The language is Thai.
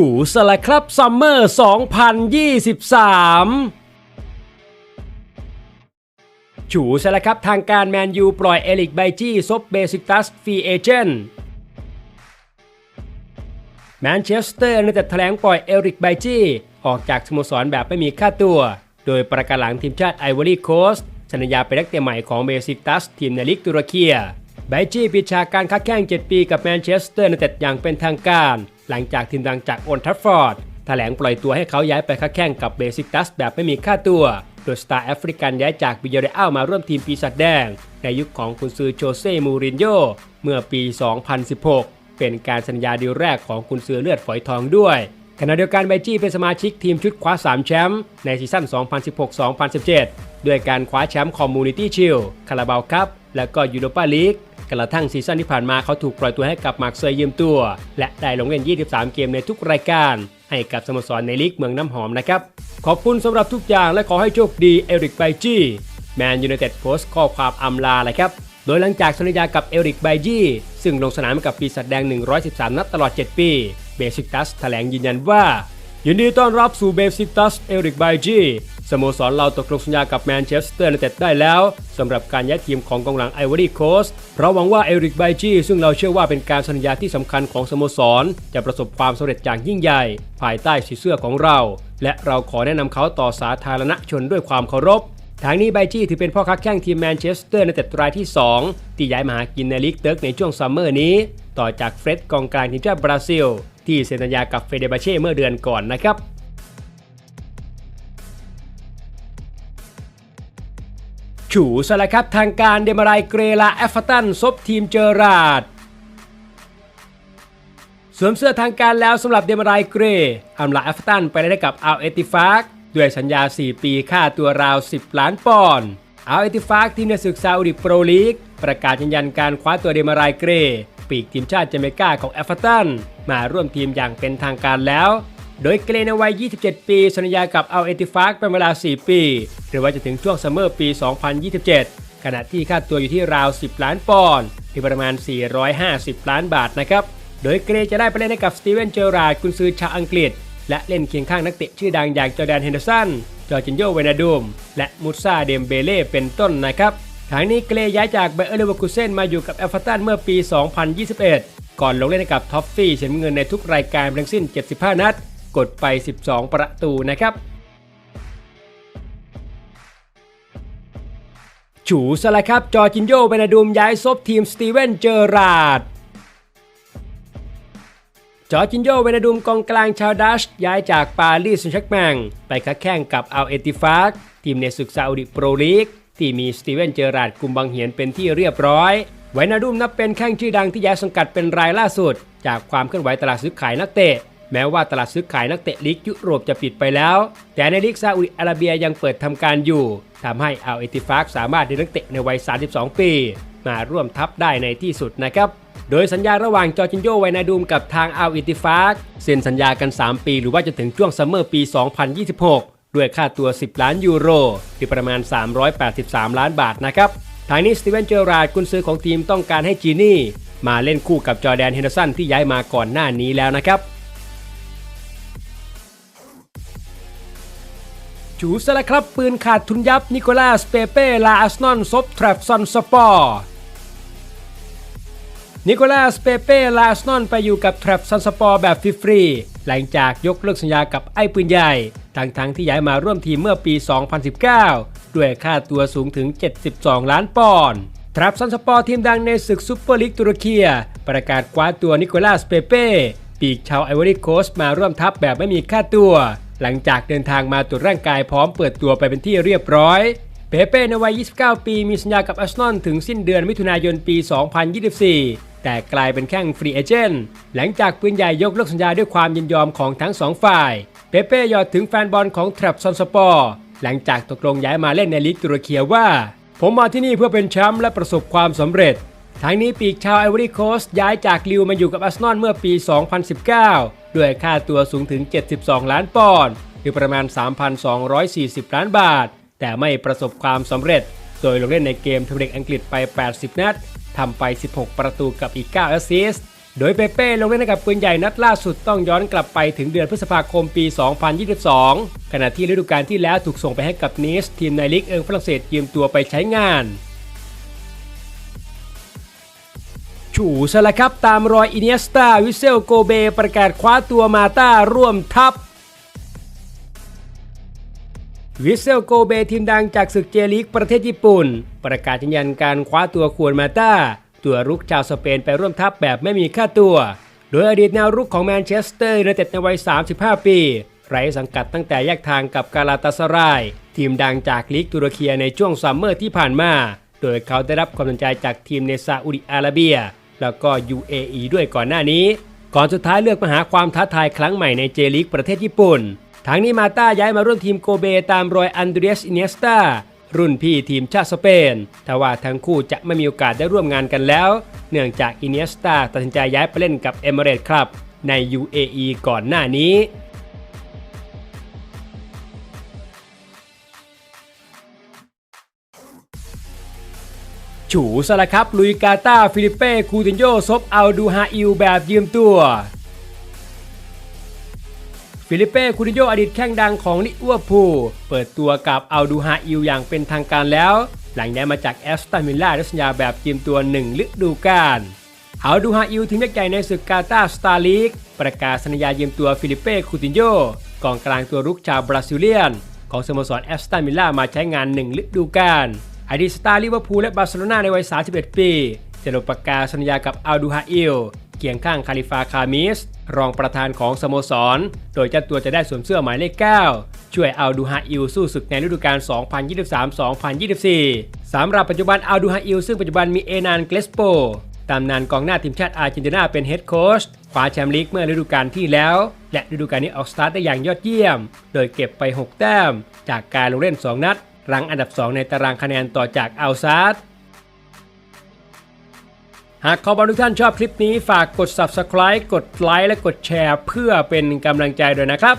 ฉูสละครับซัมเมอร์ 2023ฉูสละครับทางการแมนยูปล่อยเอลิกไบจี้ซบเบซิกตัสฟรีเอเจนต์แมนเชสเตอร์ในแต่แถลงปล่อยเอริกไบจี้ออกจากสโมสรแบบไม่มีค่าตัว โดยประกาศหลังทีมชาติไอวอรี่โคสสัญญาเป็นนักเตะใหม่ของเบซิกตัสทีมในลีกตุรกี ไบจี้ปิดฉากการค้าแข่ง7 ปีกับแมนเชสเตอร์ในแต่อย่างเป็นทางการ หลังจากทีมดังจากโอนทัฟฟอร์ดแถลงปล่อยตัวให้เขาย้ายไปค้าแข่งกับเบซิกตัสแบบไม่มีค่าตัว โดยสตาร์แอฟริกันย้ายจากบิยเรอัลมาร่วมทีมปีศาจแดง ในยุคของกุนซือโจเซ่มูรินโญ่เมื่อปี 2016 เป็นการสัญญาดีลแรกของกุนซือเลือดฝอยทองด้วยขณะเดียวกันไบจี้เป็นสมาชิกทีมชุดคว้า 3 แชมป์ในซีซั่น 2016-2017 ด้วยการคว้าแชมป์คอมมูนิตี้ชิลคาราบาวคัพและก็ยูโรปาลีก กระทั่งซีซั่นที่ผ่านมาเขาถูกปล่อยตัวให้กับมาร์คเซย์ยืมตัว และได้ลงเล่น 23 เกมในทุกรายการ ให้กับสโมสรในลีกเมืองน้ำหอมนะครับ ขอบคุณสำหรับทุกอย่างและขอให้โชคดีเอริกไบจี้แมนยูไนเต็ดโพสต์ข้อความอำลาเลยครับโดยหลังจากสัญญากับเอริกไบจี้ซึ่งลงสนามกับปีศาจแดง 113 นัดตลอด 7 ปีเบซิกตัสแถลงยืนยันว่ายินดีต้อนรับสู่เบซิกตัสเอริกไบจี สโมสรเราตกลงสัญญากับแมนเชสเตอร์ยูไนเต็ดได้แล้วสำหรับการย้ายทีมของกองหลังไอวอรี่โคสเพราะหวังว่าเอริกไบจีซึ่งเราเชื่อว่าเป็นการสัญญาที่สำคัญของสโมสร จะประสบความสำเร็จอย่างยิ่งใหญ่ ภายใต้สีเสื้อของเรา และเราขอแนะนำเขาต่อสาธารณชนด้วยความเคารพทางนี้ไบจี้ถือเป็นพ่อค้าแข่งทีมแมนเชสเตอร์ในแต่รายที่ 2 ที่ย้ายมาหากินในลีกเติร์กในช่วงซัมเมอร์นี้ ต่อจากเฟร็ดกองกลางทีมชาติบราซิล ที่เซ็นสัญญากับเฟเดบาเช่เมื่อเดือนก่อนนะครับ ฉูสละครับทางการเดมารายเกรลาแอฟฟอร์ตันซบทีมเจอราดสวมเสื้อทางการแล้วสำหรับเดมารายเกรอำลาแอฟฟอร์ตันไปได้กับอัลเอติฟากด้วยสัญญา 4 ปีค่าตัวราว 10 ล้านปอนด์อัลเอติฟากทีมในศึกซาอุดิโปรลีก ประกาศยืนยันการคว้าตัวเดมารายเกรปีกทีมชาติเจเมกาของแอฟฟอร์ตันมาร่วมทีมอย่างเป็นทางการแล้ว โดยเกรในวัย 27 ปีสัญญากับเอัลเอติฟากเป็นเวลา 4 ปี หรือว่าจะถึงช่วงซัมเมอร์ปี 2027 ขณะที่ค่าตัวอยู่ที่ราว 10 ล้านปอนด์ที่ประมาณ 450 ล้านบาทนะครับ โดยเกรจะได้ไปเล่นให้กับสตีเวนเจอราร์ดกุนซือชาวอังกฤษ และเล่นเคียงข้างนักเตะชื่อดังอย่างจอแดนเฮนเดอร์สัน จอร์จินโยเวนาดูม และมุซาเดมเบเล่เป็นต้นนะครับทางนี้เกรย้ายจากไบเออร์เลเวอร์คูเซนมาอยู่กับเอฟเวอร์ตันเมื่อปี 2021 ก่อนลงเล่นกับท็อฟฟี่เฉียนเงินในทุกรายการทั้งสิ้น 75 นัด กดไป 12 ประตูนะครับฉูสละครับ จอจินโยเบนาดูมย้ายซบทีมสตีเวนเจอราร์ดจอจินโยเวนาดูมกองกลางชาวดัชย้ายจากปารีสแซงต์แชร์กแมงไปค้าแข่งกับอัลเอติฟากทีมในศึกซาอุดิโปรลีก ที่มีสตีเวนเจอราร์ดกุมบังเหียนเป็นที่เรียบร้อยเวนาดูมนับเป็นแข้งชื่อดังที่ย้ายสังกัดเป็นรายล่าสุด จากความเคลื่อนไหวตลาดซื้อขายนักเตะ แม้ว่าตลาดซื้อขายนักเตะลีกยุโรปจะปิดไปแล้ว แต่ในลีกซาอุดิอาระเบียยังเปิดทำการอยู่ทำให้อัลเอติฟากสามารถดึงนักเตะในวัย 32 ปี มาร่วมทัพได้ในที่สุดนะครับโดยสัญญาระหว่างจอร์จินโยไวนาดูมกับทางอัลอิติฟากเซ็นสัญญากัน 3 ปีหรือว่าจะถึงช่วงซัมเมอร์ปี 2026 ด้วยค่าตัว 10 ล้านยูโรหรือประมาณ 383 ล้านบาทนะครับทางนี้สตีเวนเจอราร์ดกุนซือของทีมต้องการให้จีนี่ มาเล่นคู่กับจอแดนเฮนเดอร์สันที่ย้ายมาก่อนหน้านี้แล้วนะครับ จูสละครับ ปืนขาดทุนยับ นิโคลัสเปเป้ ลาอาสนอนซบทรัฟซอนสปอร์นิโคลัสเปเป้ลาอาสนอนไปอยู่กับทรัฟซอนสปอร์แบบฟรีๆหลังจากยกเลิกสัญญากับไอ้ปืนใหญ่ทั้งทั้งๆที่ย้ายมาร่วมทีมเมื่อปี 2019 ด้วยค่าตัวสูงถึง 72 ล้านปอนด์ทรัฟซอนสปอร์ทีมดังในศึกซูเปอร์ลีกตุรกีประกาศคว้าตัวนิโคลัสเปเป้ปีกชาวไอวอรี่โคสมาร่วมทัพแบบไม่มีค่าตัว หลังจากเดินทางมาตรวจร่างกายพร้อมเปิดตัวไปเป็นที่เรียบร้อยเปเป้ในวัย 29 ปีมีสัญญากับอาร์เซนอลถึงสิ้นเดือนมิถุนายนปี 2024 แต่กลายเป็นแข้งฟรีเอเจนต์หลังจากปืนใหญ่ยกเลิกสัญญาด้วยความยินยอมของทั้งสองฝ่าย เปเป้ยอดถึงแฟนบอลของทรัพซอนสปอร์หลังจากตกลงย้ายมาเล่นในลีกตุรกีว่า ผมมาที่นี่เพื่อเป็นแชมป์และประสบความสำเร็จ ทั้งนี้ปีกชาวไอวอรี่โคสย้ายจากลิวมาอยู่กับอาร์เซนอลเมื่อปี 2019 ด้วยค่าตัวสูงถึง 72 ล้านปอนด์หรือประมาณ 3,240 ล้านบาท แต่ไม่ประสบความสำเร็จ โดยลงเล่นในเกมพรีมียร์ลีกอังกฤษไป 80 นัดทำไป 16 ประตูกับอีก 9 แอสซิสต์โดยเปเป้ลงเล่นให้กับปืนใหญ่นัดล่าสุดต้องย้อนกลับไปถึงเดือนพฤษภาคมปี 2022 ขณะที่ฤดูกาลที่แล้วถูกส่งไปให้กับนีสทีมในลีกเอิงฝรั่งเศสยืมตัวไปใช้งาน ฉูซะละครับตามรอยอินเนยสตาวิเซลโกเบประกาศคว้าตัวมาต้าร่วมทัพวิเซลโกเบทีมดังจากศึกเจลีกประเทศญี่ปุ่น ประกาศยืนยันการคว้าตัวควนมาต้าตัวรุกชาวสเปนไปร่วมทัพแบบไม่มีค่าตัว โดยอดีตแนวรุกของแมนเชสเตอร์ยูไนเต็ดในวัย 35 ปี ไร้สังกัดตั้งแต่แยกทางกับกาลาตาสราย ทีมดังจากลีกตุรเกียในช่วงซัมเมอร์ที่ผ่านมา โดยเขาได้รับความสนใจจากทีมในซาอุดิอาระเบีย แล้วก็ UAE ด้วยก่อนหน้านี้ ก่อนสุดท้ายเลือกมาหาความท้าทายครั้งใหม่ในเจลีกประเทศญี่ปุ่น ทางนี้มาต้าย้ายมาร่วมทีมโกเบตามรอยอันเดรียสอินเนสตารุ่นพี่ทีมชาติสเปนแต่ว่าทั้งคู่จะไม่มีโอกาสได้ร่วมงานกันแล้ว เนื่องจากอินเนสตาตัดสินใจย้ายไปเล่นกับเอมิเรตครับใน UAE ก่อนหน้านี้ ฉูสละครับลุยกาตาฟิลิเป้คูตินโยซบเอาดูฮาอิลแบบยืมตัว ฟิลิเป้คูตินโยอดีตแข้งดังของลิเวอร์พูลเปิดตัวกับอัลดูฮาอิลอย่างเป็นทางการแล้ว หลังย้ายมาจากแอสตันวิลล่าด้วยสัญญาแบบยืมตัวหนึ่งฤดูกาลอัลดูฮาอิลทีมยักษ์ใหญ่ในศึกกาตาสตาร์ลีกประกาศสัญญายืมตัวฟิลิเป้คูตินโยกองกลางตัวรุกชาวบราซิเลียน ของสโมสรแอสตันวิลล่ามาใช้งานหนึ่งฤดูกาล อดีตสตาร์ลิเวอร์พูลและบาร์เซโลนาในวัย 31 ปีจะลงประกาศสัญญากับอัลดูฮาอิลเคียงข้างคาลิฟาคามิส รองประธานของสโมสร โดยเจ้าตัวจะได้สวมเสื้อหมายเลข 9 ช่วยอัลดูฮาอิลสู้ศึกในฤดูกาล 2023-2024 สำหรับปัจจุบันอัลดูฮาอิลซึ่งปัจจุบันมีเอนานเกลสโปตำนานกองหน้าทีมชาติอาร์เจนตินาเป็นเฮดโค้ชคว้าแชมป์ลีกเมื่อฤดูกาลที่แล้ว และฤดูกาลนี้ออกสตาร์ทได้อย่างยอดเยี่ยม โดยเก็บไป 6 แต้ม จากการลงเล่น 2 นัด รั้งอันดับ 2 ในตารางคะแนนต่อจากอัลซาร์หากขอบอลทุกท่านชอบคลิปนี้ฝากกด subscribe กดไลค์และกดแชร์ เพื่อเป็นกำลังใจด้วยนะครับ